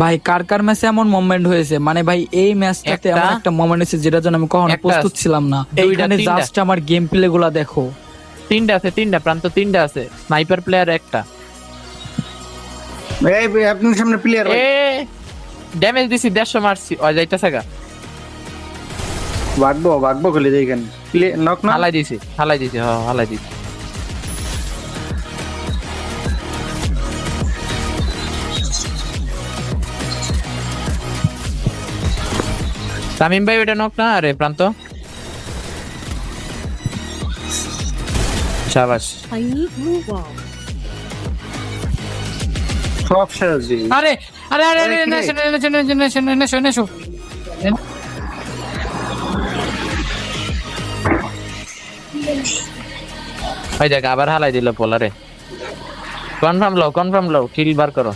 ভাই কার কার ম্যাচে এমন মোমেন্ট হয়েছে? মানে ভাই এই ম্যাচটাতে এমন একটা মোমেন্ট হয়েছে যেটার জন্য আমি কখনো প্রস্তুত ছিলাম না। এইখানে তিনটা। জাস্ট আমার গেম প্লে গুলা দেখো। তিনটা আছে তিনটা প্রান্ত তিনটা আছে। স্নাইপার প্লেয়ার একটা। এই ভাই, আপনার সামনে প্লেয়ার এ ড্যামেজ দিছি দেড়শো মারছি। ও যাইতেছে গা। ভাগবো ভাগবো খুলে যাই এখানে। নক না হালাই দিছি হালাই দিছি হ হালাই দিছি। তামিম ভাই ওটা নক না? আরে প্রান্ত। wall. সব শেষ আরে আরে আরে আরে? নেশো নেশো নেশো নেশো নেশো নেশো ওই দেখ আবার হালাই দিল পোলারে। কনফার্ম লও কনফার্ম লও কিল বার করো।